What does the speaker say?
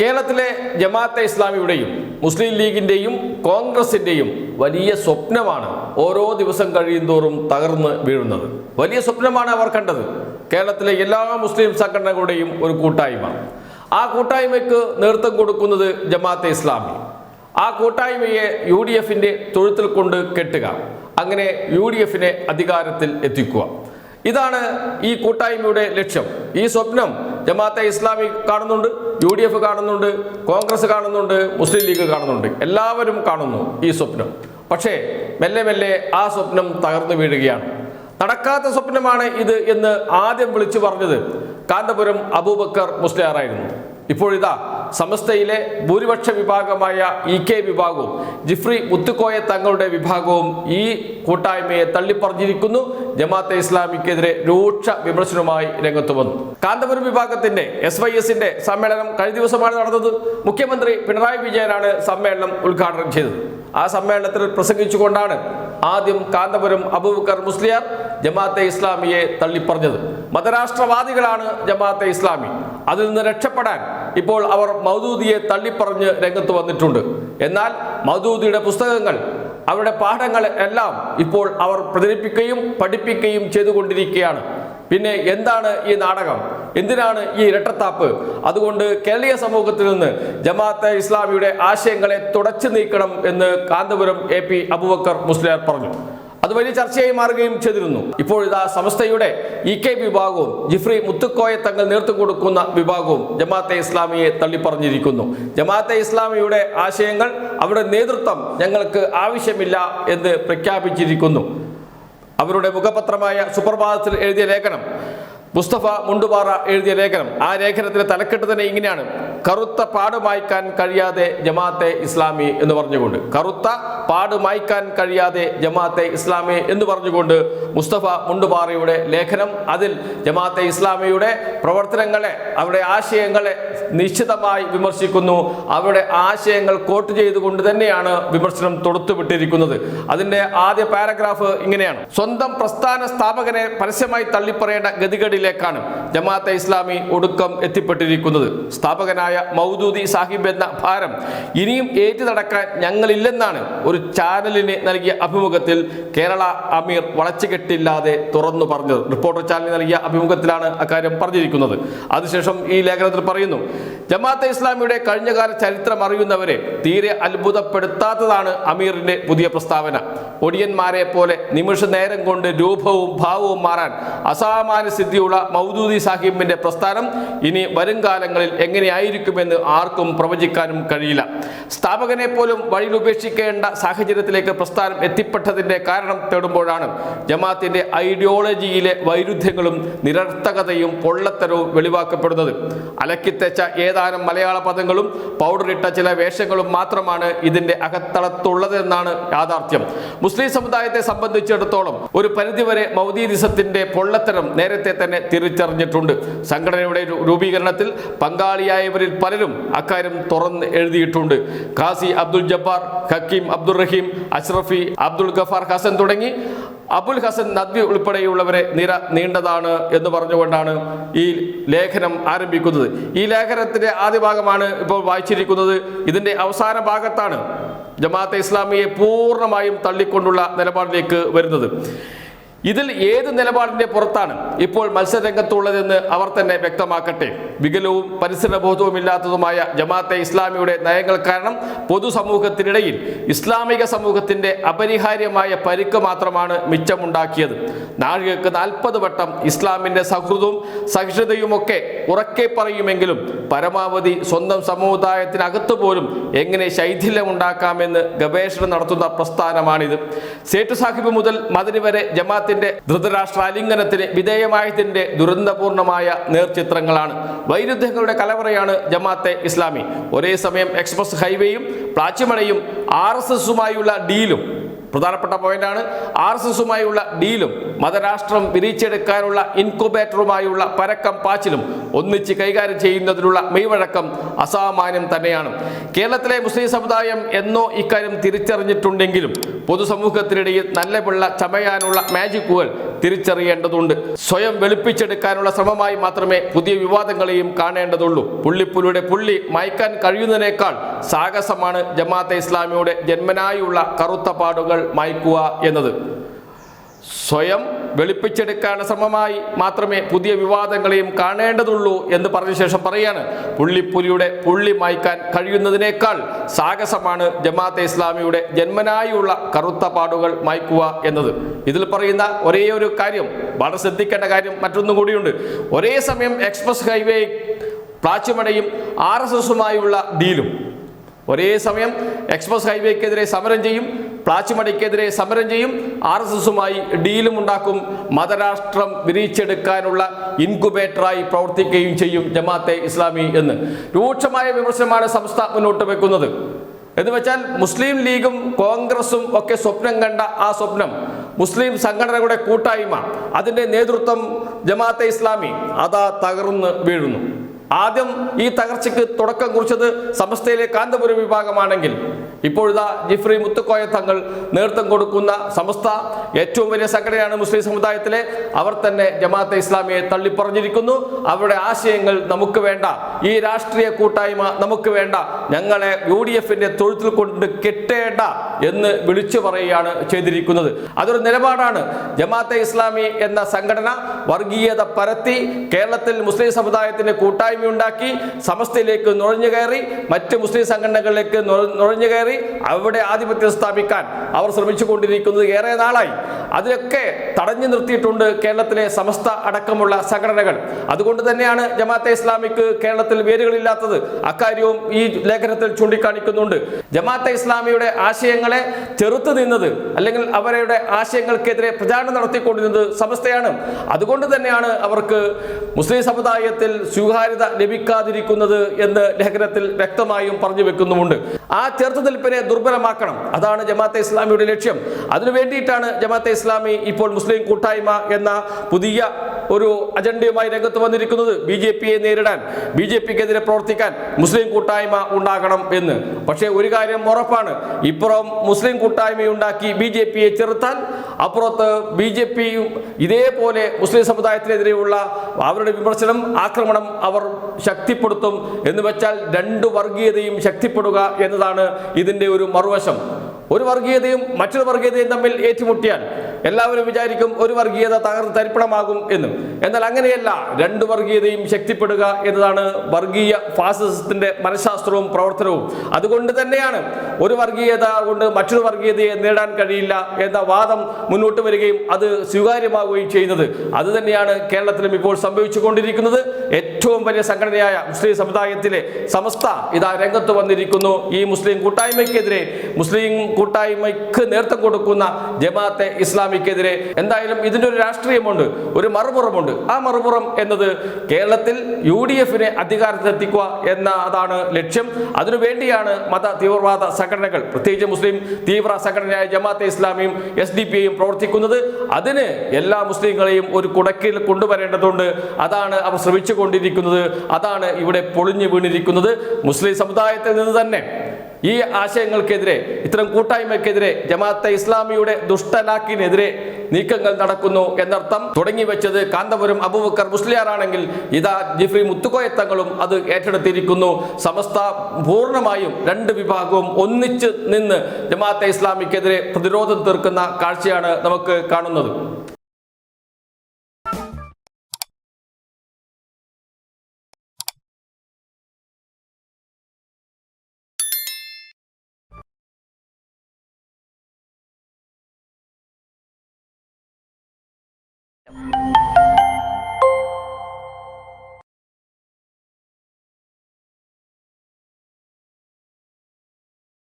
കേരളത്തിലെ ജമാഅത്തെ ഇസ്ലാമിയുടെയും മുസ്ലിം ലീഗിന്റെയും കോൺഗ്രസിന്റെയും വലിയ സ്വപ്നമാണ് ഓരോ ദിവസം കഴിയുന്തോറും തകർന്ന് വീഴുന്നത്. വലിയ സ്വപ്നമാണ് അവർ കണ്ടത്. കേരളത്തിലെ എല്ലാ മുസ്ലിം സംഘടനകളുടെയും ഒരു കൂട്ടായ്മ. ആ കൂട്ടായ്മയ്ക്ക് നേതൃത്വം കൊടുക്കുന്നത് ജമാഅത്തെ ഇസ്ലാമി. ആ കൂട്ടായ്മയെ യു ഡി എഫിന്റെ തൊഴുത്തിൽ കൊണ്ട് കെട്ടുക. അങ്ങനെ യു ഡി എഫിനെ അധികാരത്തിൽ എത്തിക്കുക. ഇതാണ് ഈ കൂട്ടായ്മയുടെ ലക്ഷ്യം. ഈ സ്വപ്നം ജമാഅത്തെ ഇസ്ലാമി കാണുന്നുണ്ട് യു ഡി എഫ് കാണുന്നുണ്ട് കോൺഗ്രസ് കാണുന്നുണ്ട് മുസ്ലിം ലീഗ് കാണുന്നുണ്ട്. എല്ലാവരും കാണുന്നു ഈ സ്വപ്നം. പക്ഷേ മെല്ലെ മെല്ലെ ആ സ്വപ്നം തകർന്നു വീഴുകയാണ്. നടക്കാത്ത സ്വപ്നമാണ് ഇത് എന്ന് ആദ്യം വിളിച്ചു പറഞ്ഞത് കാന്തപുരം അബൂബക്കർ മുസ്ലിയാറായിരുന്നു ഇപ്പോഴിതാ സമസ്തയിലെ ഭൂരിപക്ഷ വിഭാഗമായ ഇ കെ വിഭാഗവും ജിഫ്രി മുത്തുക്കോയ തങ്ങളുടെ വിഭാഗവും ഈ കൂട്ടായ്മയെ തള്ളിപ്പറഞ്ഞിരിക്കുന്നു. ജമാഅത്തെ ഇസ്ലാമിക്കെതിരെ രൂക്ഷ വിമർശനവുമായി രംഗത്ത് വന്നു. കാന്തപുരം വിഭാഗത്തിന്റെ എസ് വൈ എസിന്റെ സമ്മേളനം കഴിഞ്ഞ ദിവസമാണ് നടന്നത്. മുഖ്യമന്ത്രി പിണറായി വിജയനാണ് സമ്മേളനം ഉദ്ഘാടനം ചെയ്തത്. ആ സമ്മേളനത്തിൽ പ്രസംഗിച്ചുകൊണ്ടാണ് ആദ്യം കാന്തപുരം അബൂബക്കർ മുസ്ലിയാർ ജമാഅത്തെ ഇസ്ലാമിയെ തള്ളിപ്പറഞ്ഞത്. മതരാഷ്ട്രവാദികളാണ് ജമാഅത്തെ ഇസ്ലാമി. അതിൽ നിന്ന് രക്ഷപ്പെടാൻ ഇപ്പോൾ അവർ മൗദൂദിയെ തള്ളിപ്പറഞ്ഞ് രംഗത്ത് വന്നിട്ടുണ്ട്. എന്നാൽ മൗദൂദിയുടെ പുസ്തകങ്ങൾ അവരുടെ പാഠങ്ങൾ എല്ലാം ഇപ്പോൾ അവർ പ്രചരിപ്പിക്കുകയും പഠിപ്പിക്കുകയും ചെയ്തുകൊണ്ടിരിക്കുകയാണ്. പിന്നെ എന്താണ് ഈ നാടകം? എന്തിനാണ് ഈ ഇരട്ടത്താപ്പ്? അതുകൊണ്ട് കേരളീയ സമൂഹത്തിൽ നിന്ന് ജമാഅത്തെ ഇസ്ലാമിയുടെ ആശയങ്ങളെ തുടച്ചു നീക്കണം എന്ന് കാന്തപുരം എ പി അബുബക്കർ മുസ്ലിയാർ പറഞ്ഞു. അത് വലിയ ചർച്ചയായി മാറുകയും ചെയ്തിരുന്നു. ഇപ്പോൾ ഇതാ സംസ്ഥയുടെ ഇ കെ വിഭാഗവും ജിഫ്രി മുത്തുക്കോയ തങ്ങൾ നേർത്തു കൊടുക്കുന്ന വിഭാഗവും ജമാഅത്തെ ഇസ്ലാമിയെ തള്ളിപ്പറഞ്ഞിരിക്കുന്നു. ജമാഅത്തെ ഇസ്ലാമിയുടെ ആശയങ്ങൾ അവരുടെ നേതൃത്വം ഞങ്ങൾക്ക് ആവശ്യമില്ല എന്ന് പ്രഖ്യാപിച്ചിരിക്കുന്നു. അവരുടെ മുഖപത്രമായ സുപ്രഭാതത്തിൽ എഴുതിയ ലേഖനം മുസ്തഫ മുണ്ടുപാറ എഴുതിയ ലേഖനം. ആ ലേഖനത്തിലെ തലക്കെട്ട് തന്നെ ഇങ്ങനെയാണ്. കറുത്ത പാട് മായ്ക്കാൻ കഴിയാതെ ജമാഅത്തെ ഇസ്ലാമി എന്ന് പറഞ്ഞുകൊണ്ട്. കറുത്ത പാട് മായ്ക്കാൻ കഴിയാതെ ജമാഅത്തെ ഇസ്ലാമി എന്ന് പറഞ്ഞുകൊണ്ട് മുസ്തഫ മുണ്ടുപാറയുടെ ലേഖനം. അതിൽ ജമാഅത്തെ ഇസ്ലാമിയുടെ പ്രവർത്തനങ്ങളെ അവരുടെ ആശയങ്ങളെ നിശ്ചിതമായി വിമർശിക്കുന്നു. അവരുടെ ആശയങ്ങൾ കോട്ട് ചെയ്തുകൊണ്ട് തന്നെയാണ് വിമർശനം തൊടുത്തുവിട്ടിരിക്കുന്നത്. അതിന്റെ ആദ്യ പാരഗ്രാഫ് ഇങ്ങനെയാണ്. സ്വന്തം പ്രസ്ഥാന സ്ഥാപകനെ പരസ്യമായി തള്ളിപ്പറയേണ്ട ഗതികേടിലേക്കാണ് ജമാഅത്തെ ഇസ്ലാമി ഒടുക്കം എത്തിപ്പെട്ടിരിക്കുന്നത്. സ്ഥാപകനായ മൗദൂദി സാഹിബ് എന്ന ഭാരം ഇനിയും ഏറ്റു നടക്കാൻ ഞങ്ങളില്ലെന്നാണ് ഒരു ചാനലിന് നൽകിയ അഭിമുഖത്തിൽ കേരള അമീർ വളച്ചുകെട്ടില്ലാതെ തുറന്നു പറഞ്ഞത്. റിപ്പോർട്ടർ ചാനലിന് നൽകിയ അഭിമുഖത്തിലാണ് അക്കാര്യം പറഞ്ഞിരിക്കുന്നത്. അതിനുശേഷം ഈ ലേഖനത്തിൽ പറയുന്നു ജമാഅത്തെ ഇസ്ലാമിയുടെ കഴിഞ്ഞകാല ചരിത്രം അറിയുന്നവരെ തീരെ അത്ഭുതപ്പെടുത്താത്തതാണ് അമീറിന്റെ പുതിയ പ്രസ്താവന. ഒടിയന്മാരെ പോലെ നിമിഷ നേരം കൊണ്ട് രൂപവും ഭാവവും മാറാൻ അസാമാന്യ സിദ്ധിയുള്ള മൗദൂദി സാഹിബിന്റെ പ്രസ്ഥാനം ഇനി വരും കാലങ്ങളിൽ എങ്ങനെയായിരിക്കുമെന്ന് ആർക്കും പ്രവചിക്കാനും കഴിയില്ല. സ്ഥാപകനെ പോലും വഴിയിൽ ഉപേക്ഷിക്കേണ്ട സാഹചര്യത്തിലേക്ക് പ്രസ്ഥാനം എത്തിപ്പെട്ടതിന്റെ കാരണം തേടുമ്പോഴാണ് ജമാത്തിന്റെ ഐഡിയോളജിയിലെ വൈരുദ്ധ്യങ്ങളും നിരർത്ഥകതയും പൊള്ളത്തരവും വെളിവാക്കപ്പെടുന്നത്. അലക്കിത്തെച്ച ഏതാനും മലയാള പദങ്ങളും പൗഡറിട്ട ചില വേഷങ്ങളും മാത്രമാണ് ഇതിന്റെ അകത്തളത്തുള്ളതെന്നാണ് യാഥാർത്ഥ്യം. മുസ്ലിം സമുദായത്തെ സംബന്ധിച്ചിടത്തോളം ഒരു പരിധിവരെ മൗദീദിസത്തിന്റെ പൊള്ളത്തരം നേരത്തെ തന്നെ തിരിച്ചറിഞ്ഞിട്ടുണ്ട്. സംഘടനയുടെ രൂപീകരണത്തിൽ പങ്കാളിയായവരിൽ പലരും അക്കാര്യം തുറന്ന് എഴുതിയിട്ടുണ്ട്. ഖാസി അബ്ദുൽ ജബ്ബാർ ഹക്കീം അബ്ദുൾ റഹീം അഷ്റഫി അബ്ദുൾ ഗഫാർ ഹസൻ തുടങ്ങി അബുൽ ഹസൻ നദ്വി ഉൾപ്പെടെയുള്ളവരെ നിര നീണ്ടതാണ് എന്ന് പറഞ്ഞുകൊണ്ടാണ് ഈ ലേഖനം ആരംഭിക്കുന്നത്. ഈ ലേഖനത്തിന്റെ ആദ്യ ഭാഗമാണ് ഇപ്പോൾ വായിച്ചിരിക്കുന്നത്. ഇതിന്റെ അവസാന ഭാഗത്താണ് ജമാഅത്തെ ഇസ്ലാമിയെ പൂർണമായും തള്ളിക്കൊണ്ടുള്ള നിലപാടിലേക്ക് വരുന്നത്. ഇതിൽ ഏത് നിലപാടിന്റെ പുറത്താണ് ഇപ്പോൾ മത്സരരംഗത്തുള്ളതെന്ന് അവർ തന്നെ വ്യക്തമാക്കട്ടെ. വികലവും പരിസരബോധവും ഇല്ലാത്തതുമായ ജമാഅത്തെ ഇസ്ലാമിയുടെ നയങ്ങൾ കാരണം പൊതുസമൂഹത്തിനിടയിൽ ഇസ്ലാമിക സമൂഹത്തിന്റെ അപരിഹാര്യമായ പരിക്ക് മാത്രമാണ് മിച്ചമുണ്ടാക്കിയത്. നാഴികക്ക് നാൽപ്പത് വട്ടം ഇസ്ലാമിന്റെ സൗഹൃദവും സഹിഷ്ണുതയുമൊക്കെ ഉറക്കെ പറയുമെങ്കിലും പരമാവധി സ്വന്തം സമുദായത്തിനകത്ത് പോലും എങ്ങനെ ശൈഥില്യമുണ്ടാക്കാമെന്ന് ഗവേഷണം നടത്തുന്ന പ്രസ്ഥാനമാണിത്. സേട്ടു സാഹിബ് മുതൽ മതിരി വരെ ജമാഅത്തിന്റെ ധൃതരാഷ്ട്ര അലിംഗനത്തിന് വിധേയമായതിന്റെ ദുരന്തപൂർണമായ നേർചിത്രങ്ങളാണ്. വൈരുദ്ധ്യങ്ങളുടെ കലവറയാണ് ജമാഅത്തെ ഇസ്ലാമി. ഒരേ സമയം എക്സ്പ്രസ് ഹൈവേയും പ്ലാച്ചിമണയും ആർ എസ് എസുമായുള്ള ഡീലും പ്രധാനപ്പെട്ട പോയിന്റാണ്. ആർ എസ് എസുമായുള്ള ഡീലും മതരാഷ്ട്രം വിരിച്ചെടുക്കാനുള്ള ഇൻകുബേറ്ററുമായുള്ള പരക്കം പാച്ചിലും ഒന്നിച്ച് കൈകാര്യം ചെയ്യുന്നതിനുള്ള മെയ്വഴക്കം അസാമാന്യം തന്നെയാണ്. കേരളത്തിലെ മുസ്ലിം സമുദായം എന്നോ ഇക്കാര്യം തിരിച്ചറിഞ്ഞിട്ടുണ്ടെങ്കിലും പൊതുസമൂഹത്തിനിടയിൽ നല്ല പിള്ള ചമയാനുള്ള മാജിക്കുകൾ തിരിച്ചറിയേണ്ടതുണ്ട്. സ്വയം വെളുപ്പിച്ചെടുക്കാനുള്ള ശ്രമമായി മാത്രമേ പുതിയ വിവാദങ്ങളെയും കാണേണ്ടതുള്ളൂ. പുള്ളിപ്പുലിയുടെ പുള്ളി മയക്കാൻ കഴിയുന്നതിനേക്കാൾ സാഹസമാണ് ജമാഅത്തെ ഇസ്ലാമിയുടെ ജന്മനായുള്ള കറുത്ത പാടുകൾ മയക്കുക എന്നത്. സ്വയം വെളുപ്പിച്ചെടുക്കാനുള്ള ശ്രമമായി മാത്രമേ പുതിയ വിവാദങ്ങളെയും കാണേണ്ടതുള്ളൂ എന്ന് പറഞ്ഞ ശേഷം പറയാണ്. പുള്ളിപ്പുലിയുടെ പുള്ളി മായ്ക്കാൻ കഴിയുന്നതിനേക്കാൾ സാഹസമാണ് ജമാഅത്തെ ഇസ്ലാമിയുടെ ജന്മനായുള്ള കറുത്ത പാടുകൾ മായ്ക്കുക എന്നത്. ഇതിൽ പറയുന്ന ഒരേ ഒരു കാര്യം വളരെ ശ്രദ്ധിക്കേണ്ട കാര്യം മറ്റൊന്നും കൂടിയുണ്ട്. ഒരേ സമയം എക്സ്പ്രസ് ഹൈവേ പ്ലാച്ചുമടയും ആർ എസ് എസുമായുള്ള ഡീലും. ഒരേ സമയം എക്സ്പ്രസ് ഹൈവേക്കെതിരെ സമരം ചെയ്യും പ്ലാച്ചുമടിക്കെതിരെ സമരം ചെയ്യും. ആർ എസ് എസുമായി ഡീലും ഉണ്ടാക്കും. മതരാഷ്ട്രം വിരിച്ചെടുക്കാനുള്ള ഇൻകുബേറ്ററായി പ്രവർത്തിക്കുകയും ചെയ്യും ജമാഅത്തെ ഇസ്ലാമി എന്ന്. രൂക്ഷമായ വിമർശനമാണ് സംസ്ഥ മുന്നോട്ട് വെക്കുന്നത്. എന്ന് വെച്ചാൽ മുസ്ലിം ലീഗും കോൺഗ്രസും ഒക്കെ സ്വപ്നം കണ്ട ആ സ്വപ്നം മുസ്ലിം സംഘടനകളുടെ കൂട്ടായ്മ അതിന്റെ നേതൃത്വം ജമാഅത്തെ ഇസ്ലാമി അതാ തകർന്ന് വീഴുന്നു. ആദ്യം ഈ തകർച്ചയ്ക്ക് തുടക്കം കുറിച്ചത് സമസ്തയിലെ കാന്തപുരം വിഭാഗമാണെങ്കിൽ ഇപ്പോഴിതാ ജിഫ്രി മുത്തുക്കോയ തങ്ങൾ നേതൃത്വം കൊടുക്കുന്ന സമസ്ത ഏറ്റവും വലിയ സംഘടനയാണ് മുസ്ലിം സമുദായത്തിലെ. അവർ തന്നെ ജമാഅത്തെ ഇസ്ലാമിയെ തള്ളിപ്പറഞ്ഞിരിക്കുന്നു. അവരുടെ ആശയങ്ങൾ നമുക്ക് വേണ്ട. ഈ രാഷ്ട്രീയ കൂട്ടായ്മ നമുക്ക് വേണ്ട. ഞങ്ങളെ യു ഡി എഫിന്റെ തൊഴുത്തിൽ കൊണ്ട് കെട്ടേണ്ട എന്ന് വിളിച്ചു പറയുകയാണ് ചെയ്തിരിക്കുന്നത്. അതൊരു നിലപാടാണ്. ജമാഅത്തെ ഇസ്ലാമി എന്ന സംഘടന വർഗീയത പരത്തി കേരളത്തിൽ മുസ്ലിം സമുദായത്തിന് കൂട്ടായ്മയുണ്ടാക്കി സമസ്തയിലേക്ക് നുഴഞ്ഞു കയറി മറ്റ് മുസ്ലിം സംഘടനകളിലേക്ക് നുഴ- നുഴഞ്ഞു കയറി അവിടെ ആധിപത്യം സ്ഥാപിക്കാൻ അവർ ശ്രമിച്ചുകൊണ്ടിരിക്കുന്നത് ഏറെ നാളായി. അതിലൊക്കെ തടഞ്ഞു നിർത്തിയിട്ടുണ്ട് കേരളത്തിലെ സമസ്ത അടക്കമുള്ള സംഘടനകൾ. അതുകൊണ്ട് തന്നെയാണ് ജമാഅത്തെ ഇസ്ലാമിക്ക് കേരളത്തിൽ വേരുകളില്ലാത്തത്. അക്കാര്യവും ഈ ലേഖനത്തിൽ ചൂണ്ടിക്കാണിക്കുന്നുണ്ട്. ജമാഅത്തെ ഇസ്ലാമിയുടെ ആശയങ്ങളെ ചെറുത്തു നിന്നത് അല്ലെങ്കിൽ അവരുടെ ആശയങ്ങൾക്കെതിരെ പ്രചാരണം നടത്തിക്കൊണ്ടിരുന്നത് സമസ്തയാണ്. അതുകൊണ്ട് തന്നെയാണ് അവർക്ക് മുസ്ലിം സമുദായത്തിൽ സ്വീകാര്യത ലഭിക്കാതിരിക്കുന്നത് എന്ന് ലേഖനത്തിൽ വ്യക്തമായും പറഞ്ഞു വെക്കുന്നുമുണ്ട്. ആ ചെറുത്തുനിൽപ്പിനെ ദുർബലമാക്കണം. അതാണ് ജമാഅത്തെ ഇസ്ലാമിയുടെ ലക്ഷ്യം. അതിനു വേണ്ടിയിട്ടാണ് ജമാഅത്തെ ഇസ്ലാമി ഇപ്പോൾ മുസ്ലിം കൂട്ടായ്മ എന്ന പുതിയ ഒരു അജണ്ടയുമായി രംഗത്ത് വന്നിരിക്കുന്നത് ബി ജെ പിയെ നേരിടാൻ ബി ജെ പിക്കെതിരെ പ്രവർത്തിക്കാൻ മുസ്ലിം കൂട്ടായ്മ ഉണ്ടാകണം എന്ന്. പക്ഷേ ഒരു കാര്യം ഉറപ്പാണ്. ഇപ്പുറം മുസ്ലിം കൂട്ടായ്മയുണ്ടാക്കി ബി ജെ പിയെ ചെറുത്താൽ അപ്പുറത്ത് ബി ജെ പിയും ഇതേപോലെ മുസ്ലിം സമുദായത്തിനെതിരെയുള്ള അവരുടെ വിമർശനം ആക്രമണം അവർ ശക്തിപ്പെടുത്തും എന്ന് വെച്ചാൽ രണ്ട് വർഗീയതയും ശക്തിപ്പെടുക എന്നതാണ് ഇതിന്റെ ഒരു മറുവശം. ഒരു വർഗീയതയും മറ്റൊരു വർഗീയതയും തമ്മിൽ ഏറ്റുമുട്ടിയാൽ എല്ലാവരും വിചാരിക്കും ഒരു വർഗീയത തകർന്ന് തരിപ്പണമാകും എന്നും. എന്നാൽ അങ്ങനെയല്ല രണ്ട് വർഗീയതയും ശക്തിപ്പെടുക എന്നതാണ് വർഗീയ ഫാസിസത്തിന്റെ മനഃശാസ്ത്രവും പ്രവർത്തനവും. അതുകൊണ്ട് തന്നെയാണ് ഒരു വർഗീയത കൊണ്ട് മറ്റൊരു വർഗീയതയെ നേടാൻ കഴിയില്ല എന്ന വാദം മുന്നോട്ട് വരികയും അത് സ്വീകാര്യമാവുകയും ചെയ്യുന്നത്. അത് തന്നെയാണ് കേരളത്തിലും ഇപ്പോൾ സംഭവിച്ചുകൊണ്ടിരിക്കുന്നത്. ഏറ്റവും വലിയ സംഘടനയായ മുസ്ലിം സമുദായത്തിലെ സമസ്ത ഇതാ രംഗത്ത് വന്നിരിക്കുന്നു. ഈ മുസ്ലിം കൂട്ടായ്മയ്ക്കെതിരെ മുസ്ലിം കൂട്ടായ്മയ്ക്ക് നേതൃത്വം കൊടുക്കുന്ന ജമാഅത്തെ ഇസ്ലാമിക്കെതിരെ എന്തായാലും ഇതിന്റെ ഒരു രാഷ്ട്രീയമുണ്ട് ഒരു മറുപുറമുണ്ട്. ആ മറുപുറം എന്നത് കേരളത്തിൽ യു ഡി എഫിനെ അധികാരത്തിലെത്തിക്കുക എന്ന അതാണ് ലക്ഷ്യം. അതിനുവേണ്ടിയാണ് മത തീവ്രവാദ സംഘടനകൾ പ്രത്യേകിച്ച് മുസ്ലിം തീവ്ര സംഘടനയായ ജമാഅത്തെ ഇസ്ലാമിയും എസ് ഡി പിയും പ്രവർത്തിക്കുന്നത്. അതിന് എല്ലാ മുസ്ലിങ്ങളെയും ഒരു കുടക്കിൽ കൊണ്ടുവരേണ്ടതുണ്ട്. അതാണ് അവർ ശ്രമിച്ചുകൊണ്ടിരിക്കുന്നത്. അതാണ് ഇവിടെ പൊളിഞ്ഞു വീണിരിക്കുന്നത്. മുസ്ലിം സമുദായത്തിൽ നിന്ന് തന്നെ ഈ ആശയങ്ങൾക്കെതിരെ ഇത്തരം കൂട്ടായ്മക്കെതിരെ ജമാഅത്തെ ഇസ്ലാമിയുടെ ദുഷ്ടലാക്കിനെതിരെ നീക്കങ്ങൾ നടക്കുന്നു എന്നർത്ഥം. തുടങ്ങി വെച്ചത് കാന്തപുരം അബൂബക്കർ മുസ്ലിയാറാണെങ്കിൽ ഇതാ ജിഫ്രി മുത്തുക്കോയത്തങ്ങളും അത് ഏറ്റെടുത്തിരിക്കുന്നു. സമസ്ത പൂർണമായും രണ്ട് വിഭാഗവും ഒന്നിച്ച് നിന്ന് ജമാഅത്തെ ഇസ്ലാമിക്കെതിരെ പ്രതിരോധം തീർക്കുന്ന കാഴ്ചയാണ് നമുക്ക് കാണുന്നത്.